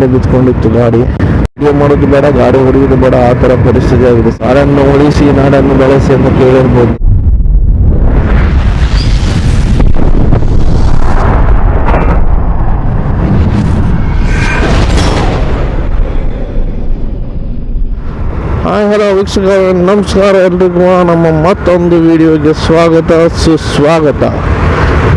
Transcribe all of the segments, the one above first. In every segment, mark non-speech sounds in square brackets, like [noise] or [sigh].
ಇಲ್ಲೇ ಬಿತ್ಕೊಂಡಿತ್ತು ಗಾಡಿ. ವಿಡಿಯೋ ಮಾಡೋದು ಬೇಡ, ಗಾಡಿ ಹೊಡೆಯೋದು ಬೇಡ, ಆ ತರ ಪರಿಸ್ಥಿತಿ ಆಗಿದೆ. ಸಾರನ್ನು ಉಳಿಸಿ, ನಾಡನ್ನು ಬೆಳೆಸಿ ಅಂತ ಕೇಳಿರ್ಬೋದು. ಹಾಯ್, ಹಲೋ ವೀಕ್ಷಕ ನಮಸ್ಕಾರ ಎಲ್ರಿಗೂ. ನಮ್ಮ ಮತ್ತೊಂದು ವಿಡಿಯೋಗೆ ಸ್ವಾಗತ, ಸುಸ್ವಾಗತ.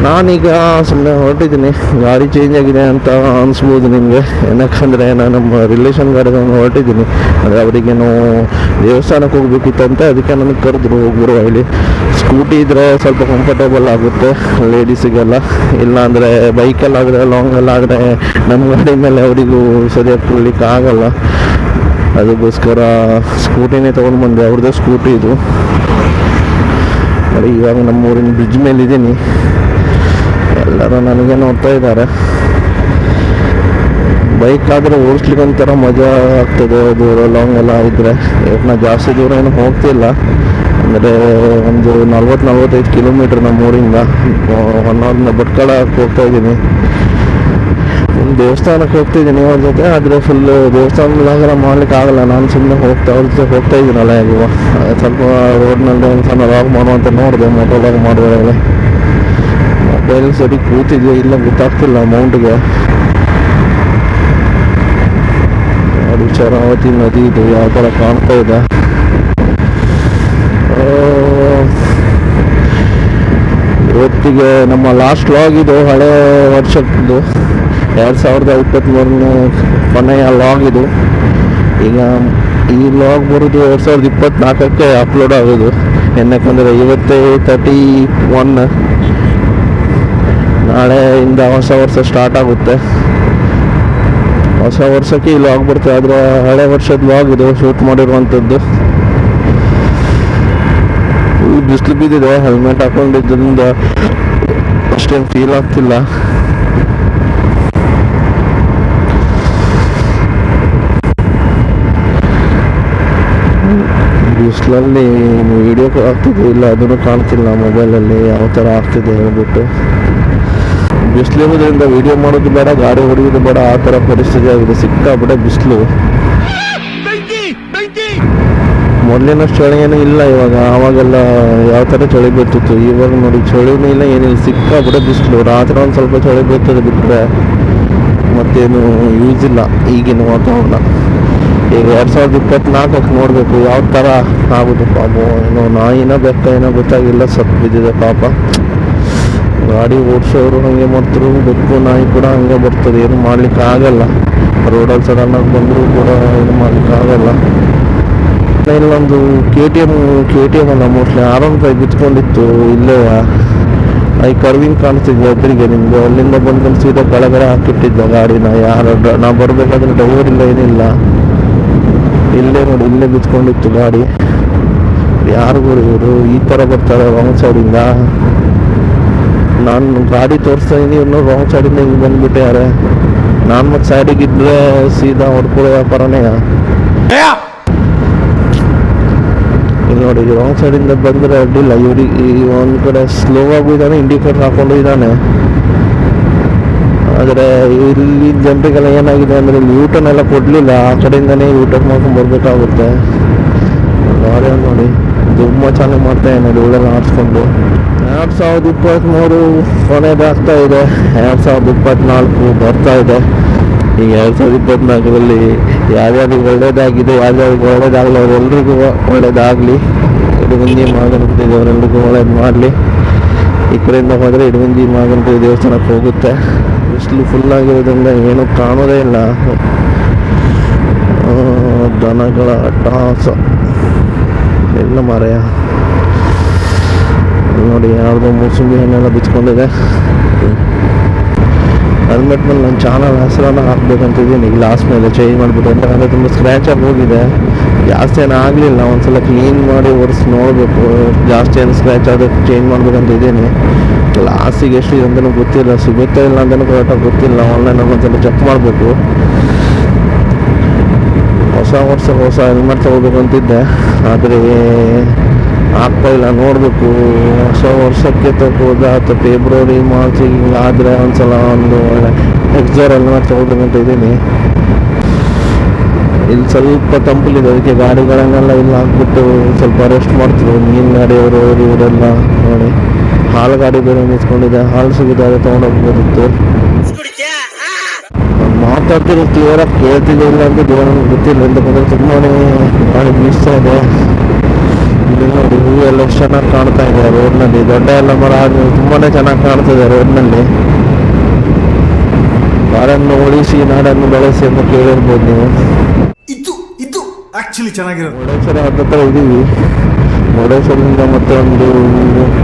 ನಾನೀಗ ಸುಮ್ಮನೆ ಹೊರಟಿದ್ದೀನಿ. ಗಾಡಿ ಚೇಂಜ್ ಆಗಿದೆ ಅಂತ ಅನಿಸ್ಬೋದು ನಿಮಗೆ. ಏನಕ್ಕಂದರೆ ನಾನು ನಮ್ಮ ರಿಲೇಷನ್ ಗಾಡಿಗೆ ಹೊರಟಿದ್ದೀನಿ. ಅಂದರೆ ಅವರಿಗೇನು ದೇವಸ್ಥಾನಕ್ಕೆ ಹೋಗ್ಬೇಕಿತ್ತಂತ ಅದಕ್ಕೆ ನನಗೆ ಕರೆದ್ರು ಹೋಗ್ಬಿಡು ಹೇಳಿ ಸ್ಕೂಟಿ ಇದ್ದರೆ ಸ್ವಲ್ಪ ಕಂಫರ್ಟೇಬಲ್ ಆಗುತ್ತೆ ಲೇಡೀಸಿಗೆಲ್ಲ ಇಲ್ಲಾಂದರೆ ಬೈಕಲ್ಲಾದರೆ ಲಾಂಗಲ್ಲಾದರೆ ನಮ್ಮ ಗಾಡಿ ಮೇಲೆ ಅವರಿಗೂ ಸರಿಯಾಗಿ ಕೊಡ್ಲಿಕ್ಕೆ ಆಗಲ್ಲ. ಅದಕ್ಕೋಸ್ಕರ ಸ್ಕೂಟಿನೇ ತೊಗೊಂಡು ಬಂದೆ. ಅವ್ರದ್ದೇ ಸ್ಕೂಟಿ ಇದು. ನೋಡಿ ಇವಾಗ ನಮ್ಮ ಊರಿನ ಬ್ರಿಡ್ಜ್ ಮೇಲೆ ಇದ್ದೀನಿ ಎಲ್ಲರೂ ನನಗೆ ನೋಡ್ತಾ ಇದ್ದಾರೆ. ಬೈಕ್ ಆದರೆ ಓಡಿಸ್ಲಿಕ್ಕೆ ಒಂಥರ ಮಜಾ ಆಗ್ತದೆ, ದೂರ ಲಾಂಗ್ ಎಲ್ಲ ಇದ್ದರೆ ನಾ ಜಾಸ್ತಿ ದೂರ ಏನು ಹೋಗ್ತಿಲ್ಲ. ಅಂದರೆ ಒಂದು ನಲ್ವತ್ತು ನಲ್ವತ್ತೈದು ಕಿಲೋಮೀಟ್ರ್ ನಮ್ಮ ಊರಿಂದ. ಒನ್ ಅವರ್ನ ಭಟ್ಕಳ ಹೋಗ್ತಾ ಇದ್ದೀನಿ. ಒಂದು ದೇವಸ್ಥಾನಕ್ಕೆ ಹೋಗ್ತಿದ್ದೀನಿ ಅವ್ರ ಜೊತೆ. ಆದರೆ ಫುಲ್ ದೇವಸ್ಥಾನದಾಗೆಲ್ಲ ಮಾಡ್ಲಿಕ್ಕೆ ಆಗಲ್ಲ. ನಾನು ಸುಮ್ಮನೆ ಹೋಗ್ತಾ, ಅವ್ರ ಜೊತೆ ಹೋಗ್ತಾ ಇದ್ದೀನಲ್ಲ ಈಗ. ಸ್ವಲ್ಪ ರೋಡ್ನಲ್ಲಿ ಒಂದು ಸಣ್ಣ ಲಾಗ್ ಮಾಡುವಂತ ನೋಡಿದೆ ಮೊಬೈಲಾಗ ಲಾಗ್ ಮಾಡಿದ್ರೆ ಮೊಬೈಲ್ ಸರಿ ಕೂತಿದೆಯಾ ಇಲ್ಲ ಗೊತ್ತಾಗ್ತಿಲ್ಲ ಅಮೌಂಟ್ಗೆ ಅದು ಶರಾವತಿ ನದಿ ಇದು, ಯಾವ ಥರ ಕಾಣ್ತಾ ಇದೆ? ಇವತ್ತಿಗೆ ನಮ್ಮ ಲಾಸ್ಟ್ ಲಾಗ್ ಇದು, ಹಳೆ ವರ್ಷದ್ದು. ಎರಡು ಸಾವಿರದ ಇಪ್ಪತ್ತ್ಮೂರನೇ ಕೊನೆಯ ಲಾಗ್ ಇದು. ಈಗ ಈ ಲಾಗ್ ಬರೋದು ಎರಡು ಸಾವಿರದ ಇಪ್ಪತ್ತ್ನಾಲ್ಕಕ್ಕೆ ಅಪ್ಲೋಡ್ ಆಗೋದು. ಏನಕ್ಕಂದರೆ ಇವತ್ತೇ ತರ್ಟಿ ಒನ್ ನಾಳೆಯಿಂದ ಹೊಸ ವರ್ಷ ಸ್ಟಾರ್ಟ್ ಆಗುತ್ತೆ. ಹೊಸ ವರ್ಷಕ್ಕೆ ಇಲ್ಲಿ ಲಾಗ್ ಬರುತ್ತೆ ಆದರೆ ಹಳೆ ವರ್ಷದ ಲಾಗ್ ಇದು ಶೂಟ್ ಮಾಡಿರುವಂಥದ್ದು ಬಿಸಿಲು ಬಿದ್ದಿದೆ ಹೆಲ್ಮೆಟ್ ಹಾಕೊಂಡಿದ್ದರಿಂದ ಅಷ್ಟೇನು ಫೀಲ್ ಆಗ್ತಿಲ್ಲ. ಬಿಸಿಲಲ್ಲಿ ವಿಡಿಯೋ ಆಗ್ತಿದೆ ಇಲ್ಲ, ಅದನ್ನು ಕಾಣ್ತಿಲ್ಲ ಮೊಬೈಲಲ್ಲಿ ಯಾವ ಥರ ಆಗ್ತಿದೆ ಹೇಳ್ಬಿಟ್ಟು. ಬಿಸಿಲಿರೋದ್ರಿಂದ ವಿಡಿಯೋ ಮಾಡೋದು ಬೇಡ, ಗಾಡಿ ಹೊಡೆಯೋದು ಬೇಡ, ಆ ಥರ ಪರಿಸ್ಥಿತಿ ಆಗಿದೆ. ಸಿಕ್ಕಾಬಿಟ್ಟೆ ಬಿಸಿಲು. ಮೊದಲಿನ ಚಳಿ ಏನೂ ಇಲ್ಲ ಇವಾಗ, ಆವಾಗೆಲ್ಲ ಯಾವ ಥರ ಚಳಿ ಬೀಳ್ತಿತ್ತು ಇವಾಗ ನೋಡಿ, ಚಳಿನೂ ಇಲ್ಲ ಏನಿಲ್ಲ ಸಿಕ್ಕಾಬಿಟ್ಟೆ ಬಿಸಿಲು. ರಾತ್ರಿ ಒಂದು ಸ್ವಲ್ಪ ಚಳಿ ಬೀಳ್ತದೆ ಬಿಟ್ಟರೆ ಮತ್ತೇನು ಯೂಸ್ ಇಲ್ಲ ಈಗಿನ ವಾತಾವರಣ. ಈಗ ಎರಡು ಸಾವಿರದ ಇಪ್ಪತ್ನಾಲ್ಕಕ್ಕೆ ನೋಡಬೇಕು, ಯಾವ ಥರ ಆಗೋದು ಪಾಪ. ಏನೋ ನಾಯಿನ ಬೆಕ್ಕ ಏನೋ ಗೊತ್ತಾಗಿಲ್ಲ ಸತ್ತು ಬಿದ್ದಿದೆ ಪಾಪ. ಗಾಡಿ ಓಡಿಸೋರು ಹಾಗೆ ಮಾಡ್ತಾರೆ ಬೆಕ್ಕು, ನಾಯಿ ಕೂಡ ಹಂಗೆ ಬರ್ತದೆ. ಏನು ಮಾಡ್ಲಿಕ್ಕೆ ಆಗಲ್ಲ. ರೋಡಲ್ಲಿ ಸಡನ್ನಾಗಿ ಬಂದರೂ ಕೂಡ ಏನು ಮಾಡ್ಲಿಕ್ಕೆ ಆಗಲ್ಲ. ಇಲ್ಲೊಂದು K T M K T M ಅಲ್ಲ ಮೋಸ್ಟ್ಲಿ ಆರ್ ಒನ್ ಫೈವ್ ಬಿತ್ಕೊಂಡಿತ್ತು ಇಲ್ಲೇ. ಐ ಕರ್ವಿಂಗ್ ಕಾಣಿಸ್ತಿದ್ದೆ ಎದುರಿಗೆ ನಿಮ್ಗೆ? ಅಲ್ಲಿಂದ ಬಂದು ಸೀದಾ ಕೆಳಗಡೆ ಹಾಕಿಟ್ಟಿದ್ದ ಗಾಡಿನ? ಯಾರು ನಾ ಬರಬೇಕಾದ್ರೆ ಡ್ರೈವರ್ ಇಲ್ಲ, ಏನಿಲ್ಲ. ಇಲ್ಲೇ ನೋಡಿ, ಇಲ್ಲೇ ಬಿತ್ಕೊಂಡಿತ್ತು ಗಾಡಿ. ಯಾರಿಗೂ ಇವರು? ಈ ಥರ ಬರ್ತಾರೆ ರಾಂಗ್ ಸೈಡಿಂದ ನಾನು ಗಾಡಿ ತೋರಿಸ್ತಾ ಇದ್ದೀನಿ ಇವ್ರನ್ನ ರಾಂಗ್ ಸೈಡಿಂದ ಹಿಂಗೆ ಬಂದ್ಬಿಟ್ಟಾರೆ ನಾನು ಮತ್ತು ಸೈಡಿಗೆ ಇದ್ರೆ ಸೀದಾ ಹೊಡ್ಕೊಳ್ಳೋ ವ್ಯಾಪಾರನೇ. ನೋಡಿ ರಾಂಗ್ ಸೈಡಿಂದ ಬಂದರೆ ಅಡ್ಡಿಲ್ಲ ಇವ್ರಿಗೆ ಒಂದು ಕಡೆ ಸ್ಲೋ ಆಗಿದ್ದಾನೆ ಇಂಡಿಕೇಟರ್ ಹಾಕೊಂಡು ಇದ್ದಾನೆ ಆದರೆ ಇಲ್ಲಿ ಜನರಿಗೆಲ್ಲ ಏನಾಗಿದೆ ಅಂದರೆ ಯೂಟರ್ನ್ ಎಲ್ಲ ಕೊಡಲಿಲ್ಲ, ಆ ಕಡೆಯಿಂದನೇ ಯೂಟರ್ನ್ ಮಾಡ್ಕೊಂಡು ಬರಬೇಕಾಗುತ್ತೆ. ನೋಡಿ. ತುಂಬ ಚೆನ್ನಾಗಿ ಮಾಡ್ತಾ ನೋಡಿ ಒಳ್ಳೆಲ್ಲ ಆಡಿಸ್ಕೊಂಡು. ಎರಡು ಸಾವಿರದ ಇಪ್ಪತ್ತ್ಮೂರು ಕೊನೆದಾಗ್ತಾ ಇದೆ, ಎರಡು ಸಾವಿರದ ಇಪ್ಪತ್ತ್ನಾಲ್ಕು ಬರ್ತಾ ಇದೆ. ಈಗ ಎರಡು ಸಾವಿರದ ಇಪ್ಪತ್ತ್ನಾಲ್ಕರಲ್ಲಿ ಯಾರ್ಯಾರಿಗೆ ಒಳ್ಳೇದಾಗಿದೆ ಯಾರ್ಯಾರಿಗೆ ಒಳ್ಳೇದಾಗಲಿ, ಅವರೆಲ್ರಿಗೂ ಒಳ್ಳೇದಾಗಲಿ. ಇಡಗುಂಜಿ ಮಾಗನಪತಿ ಅವರೆಲ್ರಿಗೂ ಒಳ್ಳೇದು ಮಾಡಲಿ. ಈ ಕಡೆಯಿಂದ ಹೋದರೆ ಇಡಗುಂಜಿ ಮಾಗಂತ ದೇವಸ್ಥಾನಕ್ಕೆ ಹೋಗುತ್ತೆ. ಬಿಸಿಲು ಫುಲ್ಲಾಗಿರೋದ್ರಿಂದ ಏನೂ ಕಾಣೋದೇ ಇಲ್ಲ. ದನಗಳ ಅಟ್ಟಹಾಸ ಎಲ್ಲ ಮಾರಾಯ. ನೋಡಿ, ಯಾವುದೋ ಮೂಸುಂಬಿ ಹಣ್ಣೆಲ್ಲ ಬಿಚ್ಕೊಂಡಿದೆ. ಹೆಲ್ಮೆಟ್ ಮೇಲೆ ನನ್ನ ಚಾನಲ್ ಹೆಸರನ್ನ ಹಾಕ್ಬೇಕಂತಿದ್ದೀನಿ. ಗ್ಲಾಸ್ ಮೇಲೆ ಚೇಂಜ್ ಮಾಡಿಬಿಟ್ಟು ಅಂದರೆ ತುಂಬ ಸ್ಕ್ರ್ಯಾಚ್ ಆಗಿ ಹೋಗಿದೆ. ಜಾಸ್ತಿ ಏನೂ ಆಗಲಿಲ್ಲ. ಒಂದ್ಸಲ ಕ್ಲೀನ್ ಮಾಡಿ ಒರೆಸಿ ನೋಡಬೇಕು. ಜಾಸ್ತಿ ಏನು ಸ್ಕ್ರ್ಯಾಚ್ ಆದಕ್ಕೆ ಚೇಂಜ್ ಮಾಡ್ಬೇಕಂತಿದ್ದೀನಿ. ಗ್ಲಾಸಿಗೆ ಎಷ್ಟು ಇದೆ ಅಂತಲೂ ಗೊತ್ತಿಲ್ಲ. ಸಿಗುತ್ತಾ ಇಲ್ಲ ಅಂತಲೂ ಕರೆಕ್ಟಾಗಿ ಗೊತ್ತಿಲ್ಲ. ಆನ್ಲೈನಲ್ಲಿ ಒಂದ್ಸಲ ಚೆಕ್ ಮಾಡಬೇಕು. ಹೊಸ ವರ್ಷ, ಹೊಸ ಹೆಲ್ಮೆಟ್ ತಗೋಬೇಕು ಅಂತಿದ್ದೆ. ಆದರೆ ಆಗ್ತಾ ಇಲ್ಲ, ನೋಡಬೇಕು. ಹೊಸ ವರ್ಷಕ್ಕೆ ತಗೋದ ಅಥವಾ ಫೆಬ್ರವರಿ ಮಾರ್ಚ್ ಆದರೆ ಒಂದು ಒಳ್ಳೆ ಎಕ್ಸರ್ ಹೆಲ್ಮೆಟ್ ಅಂತ ಇದ್ದೀನಿ. ಇಲ್ಲಿ ಸ್ವಲ್ಪ ತಂಪಲಿದೆ ಅದಕ್ಕೆ ಗಾಡಿಗಳನ್ನೆಲ್ಲ ಇಲ್ಲಿ ಹಾಕ್ಬಿಟ್ಟು ಸ್ವಲ್ಪ ರೆಸ್ಟ್ ಮಾಡ್ತಿದ್ರು ಮೀನು ಗಾಡಿಯವರು ಅವರು ಇವರೆಲ್ಲ ನೋಡಿ. ಹಾಲು ಗಾಡಿ ಬೇರೆ ನಿಂತ್ಕೊಂಡಿದೆ. ಹಾಲು ಸಿಗಿದಾಗ ತೊಗೊಂಡೋಗ್ಬೋದಿತ್ತು ಮಾತಾಡ್ತಿರೋ ಕ್ಲಿಯರಾಗಿ ಕೇಳ್ತಿದ್ದೆ ಇಲ್ಲ ಅಂತ ನನಗೆ ಗೊತ್ತಿಲ್ಲ ಅಂತ ಬಂದರೆ ತುಂಬಾ ಗಾಳಿ ಇದೆ. ಇಲ್ಲಿ ನೋಡಿ ಹೂ ಎಲ್ಲ ಎಷ್ಟು ಚೆನ್ನಾಗಿ ಕಾಣ್ತಾ ಇದೆ ರೋಡ್ನಲ್ಲಿ. ದೊಡ್ಡ ಎಲ್ಲ ಮರ ತುಂಬಾ ಚೆನ್ನಾಗಿ ಕಾಣ್ತಿದೆ ರೋಡ್ನಲ್ಲಿ. ಮರನ್ನು ಉಳಿಸಿ ನಾಡನ್ನು ಬೆಳೆಸಿ ಅಂತ ಕೇಳಿರ್ಬೋದು ನೀವು. ಇದು ಇದು ಆ್ಯಕ್ಚುಲಿ ಚೆನ್ನಾಗಿರೋದು. ಮುರುಡೇಶ್ವರ ಹತ್ರ ಇದ್ದೀವಿ ಮುರುಡೇಶ್ವರದಿಂದ ಮತ್ತೆ ಒಂದು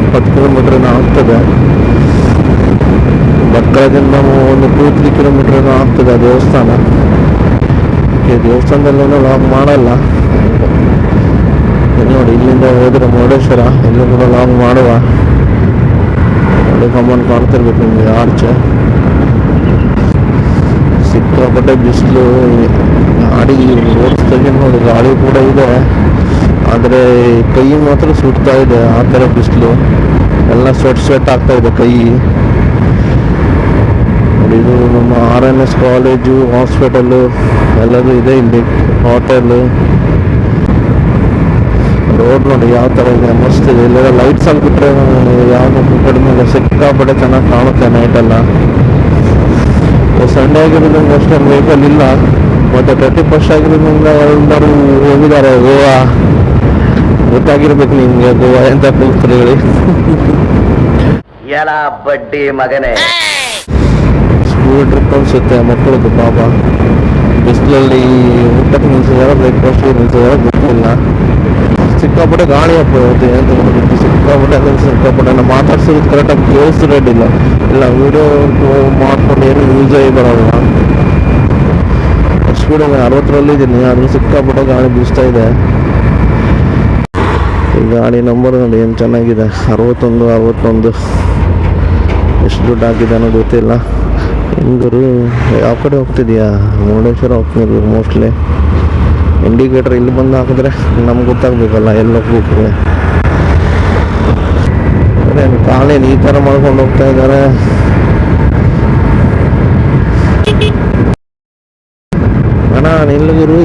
ಇಪ್ಪತ್ತು ಕಿಲೋಮೀಟ್ರ್ ಆಗ್ತದೆ. ಭಟ್ಕಳದಿಂದ ಒಂದು ಟೂ ತ್ರೀ ಕಿಲೋಮೀಟರ್ ಆಗ್ತದೆ ಆ ದೇವಸ್ಥಾನ. ಈ ದೇವಸ್ಥಾನದಲ್ಲೇನೋ ಲಾಗ್ ಮಾಡಲ್ಲ. ನೋಡಿ, ಇಲ್ಲಿಂದ ಹೋದ್ರೆ ಮುರುಡೇಶ್ವರ, ಇಲ್ಲೂ ಕೂಡ ಲಾಂಗ್ ಮಾಡುವ. ಕಮ್ಮನ್ ಕಾಣ್ತಿರ್ಬೇಕು ನಿಮಗೆ ಆರ್ಚೆ ಸಿಕ್ಕಾಪಟ್ಟೆ ಬಿಸಿಲು ಗಾಡಿ ಓಡಿಸ್ತಾಗೆ ನೋಡಿ, ಗಾಳಿ ಕೂಡ ಇದೆ. ಆದರೆ ಕೈ ಮಾತ್ರ ಸುಡ್ತಾ ಇದೆ, ಆ ಥರ ಬಿಸಿಲು. ಎಲ್ಲ ಸ್ವೆಟ್ ಸ್ವೆಟ್ ಆಗ್ತಾ ಇದೆ ಕೈ. ಇದು ನಮ್ಮ R N S college hospital ಎಲ್ಲದೂ ಇದೆ ಇಲ್ಲಿ. ಹೋಟೆಲು ರೋಡ್ ನೋಡಿ ಯಾವ ಥರ ಇದೆ ಮಸ್ತ್ ಇದೆ. ಇಲ್ಲೆಲ್ಲ ಲೈಟ್ಸ್ ಅಲ್ಲಿ ಬಿಟ್ಟರೆ ಯಾವ ಕಡಿಮೆ ಇಲ್ಲ. ಸಿಕ್ಕಾಪಟ್ಟೆ ಚೆನ್ನಾಗಿ ಕಾಣುತ್ತೆ ನೈಟೆಲ್ಲ ಸಂಡೇ ಆಗಿರೋದ್ರಿಂದ ಅಷ್ಟೊಂದು ವೆಹಿಕಲ್ ಇಲ್ಲ. ಮತ್ತೆ ತರ್ಟಿ ಫಸ್ಟ್ ಆಗಿರೋದ್ರಿಂದ ಎಲ್ಲರೂ ಹೋಗಿದ್ದಾರೆ. ಗೋವಾ. ಗೊತ್ತಾಗಿರ್ಬೇಕು ನಿಮ್ಗೆ ಗೋವಾ ಎಂತ ಕೂಗ್ತಾರೆ ಹೇಳಿ. [laughs] ಎಲ್ಲ ಬಡ್ಡಿ ಮಗನೇ. ಸ್ಕೂಲ್ ಟ್ರಿಪ್ ಅನ್ಸುತ್ತೆ ಮಕ್ಕಳದ್ದು ಪಾಪ. ಬಿಸಿಲಲ್ಲಿ ಊಟಕ್ಕೆ ನಿಲ್ಸಿದಾರ ಬ್ರೇಕ್ಫಾಸ್ಟ್ ನಿಲ್ಸಿದಾರ ಗೊತ್ತಿಲ್ಲ. ಸಿಕ್ಕಾಪಟ್ಟೆ ಗಾಳಿ ಇವತ್ತು ಅಂತ ಗೊತ್ತಿಲ್ಲ. ಸಿಕ್ಕಾಪಟ್ಟೆ ಅಂದ್ರೆ ಸಿಕ್ಕಾಪಟ್ಟೆ. ನಾವು ಮಾತಾಡ್ಸೋದು ಕರೆಕ್ಟಾಗಿ ಕೇಳಿಸ್ತಿರೋದಿಲ್ಲ. ಇಲ್ಲ ವೀಡಿಯೋ ಮಾಡ್ಕೊಂಡು ಏನು ಯೂಸ್ ಆಗಿ ಬರೋಲ್ಲ. ಸ್ಪೀಡ್ ಅರವತ್ತರಲ್ಲಿ ಇದ್ದೀನಿ, ಆದರೂ ಸಿಕ್ಕಾಪಟ್ಟೆ ಗಾಳಿ ಬೀಸ್ತಾ ಇದೆ. ಗಾಡಿ ನಂಬರ್ ನೋಡಿ ಏನು ಚೆನ್ನಾಗಿದೆ. ಅರವತ್ತೊಂದು ಅರವತ್ತೊಂದು. ಎಷ್ಟು ದುಡ್ಡು ಹಾಕಿದೆ ಅನ್ನೋದು ಗೊತ್ತಿಲ್ಲ. ಹೆಂಗರು ಯಾವ ಕಡೆ ಹೋಗ್ತಿದ್ಯಾ? ಮುರುಡೇಶ್ವರ ಹೋಗ್ತಿದ್ರು ಮೋಸ್ಟ್ಲಿ ಇಂಡಿಕೇಟರ್ ಇಲ್ಲಿ ಬಂದು ಹಾಕಿದ್ರೆ ನಮ್ಗೆ ಗೊತ್ತಾಗ್ಬೇಕಲ್ಲ, ಎಲ್ಲ ಹೋಗ್ಬೇಕು ಕಾಲೇನು ಈ ಥರ ಮಾಡ್ಕೊಂಡು ಹೋಗ್ತಾ ಇದ್ದಾರೆ. ಅಣ್ಣ ನಿಲ್ಲಗುರು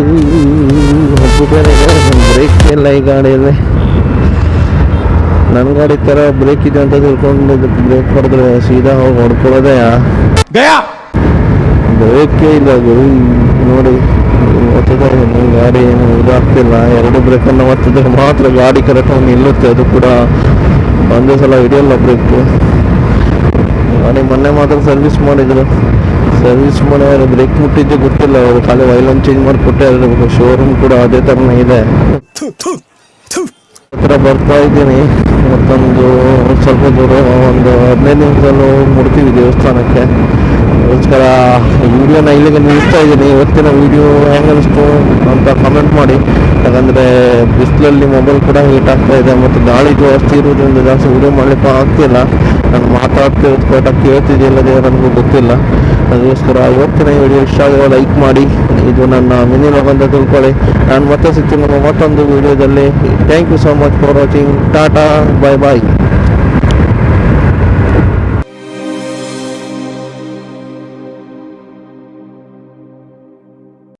ಬ್ರೇಕ್ ಇಲ್ಲ ಈ ಗಾಡಿಯಲ್ಲಿ. ನನ್ನ ಗಾಡಿ ಥರ ಬ್ರೇಕ್ ಇದೆ ಅಂತ ತಿಳ್ಕೊಂಡು ಬ್ರೇಕ್ ಹೊಡೆದ್ರೆ ಸೀದಾ ಹೋಗಿ ಹೊಡ್ಕೊಳ್ಳೋದೇ ಬ್ರೇಕೇ ಇಲ್ಲ ನೋಡಿ ಒತ್ತಿದೆ ನಿಮ್ಮ ಗಾಡಿ ಏನು ಇದಾಗ್ತಿಲ್ಲ. ಎರಡು ಬ್ರೇಕನ್ನು ಒತ್ತಿದ್ರೆ ಮಾತ್ರ ಗಾಡಿ ಕರೆಕ್ಟಾಗಿ ನಿಲ್ಲುತ್ತೆ. ಅದು ಕೂಡ ಒಂದೇ ಸಲ ಹಿಡಿಯಲ್ಲ ಬ್ರೇಕ್ ಗಾಡಿ ಮೊನ್ನೆ ಮಾತ್ರ ಸರ್ವಿಸ್ ಮಾಡಿದ್ರು. ಸರ್ವಿಸ್ ಮಾಡಿ ಅವರು ಬ್ರೇಕ್ ಮುಟ್ಟಿದ್ದು ಗೊತ್ತಿಲ್ಲ. ಅವರು ಖಾಲಿ ವೈಲನ್ ಚೇಂಜ್ ಮಾಡಿ ಕೊಟ್ಟೆ ಶೋರೂಮ್ ಕೂಡ ಅದೇ ಥರನೇ ಇದೆ. ಹತ್ರ ಬರ್ತಾ ಇದ್ದೀನಿ. ಮತ್ತೊಂದು ಸ್ವಲ್ಪ ದೂರ, ಒಂದು ಹದಿನೈದು ನಿಮಿಷದಲ್ಲಿ ಮುಡ್ತೀವಿ ದೇವಸ್ಥಾನಕ್ಕೆ. ಅದಕ್ಕೋಸ್ಕರ ವಿಡಿಯೋನ ಇಲ್ಲಿಗೆ ನಿಲ್ಲಿಸ್ತಾ ಇದ್ದೀನಿ. ಇವತ್ತಿನ ವಿಡಿಯೋ ಹೆಂಗೆ ಅನಿಸ್ತು ಅಂತ ಕಮೆಂಟ್ ಮಾಡಿ. ಯಾಕಂದರೆ ಬಿಸಿಲಲ್ಲಿ ಮೊಬೈಲ್ ಕೂಡ ಹೀಟ್ ಆಗ್ತಾ ಇದೆ ಮತ್ತು ಗಾಳಿ ಜಾಸ್ತಿ ಇರೋದ್ರಿಂದ ಜಾಸ್ತಿ ವಿಡಿಯೋ ಮಾಡಲಿಕ್ಕೆ ಆಗ್ತಿಲ್ಲ. ನಾನು ಮಾತಾಡ್ತಿರೋದು ಕರೆಕ್ಟಾಗಿ ಕೇಳ್ತಿದೆಯಲ್ಲದೆ ನನಗೂ ಗೊತ್ತಿಲ್ಲ. ಅದಕ್ಕೋಸ್ಕರ ಇವತ್ತಿನ ವಿಡಿಯೋ ಇಷ್ಟ ಆಗಿರೋ ಲೈಕ್ ಮಾಡಿ. ಇದು ನನ್ನ ಮಿನಿಮ ಬಂದ ತಿಳ್ಕೊಳ್ಳಿ ನಾನು ಮತ್ತೆ ಸಿಗ್ತೀನಿ ಮತ್ತೊಂದು ವಿಡಿಯೋದಲ್ಲಿ thank you so much for watching tata bye bye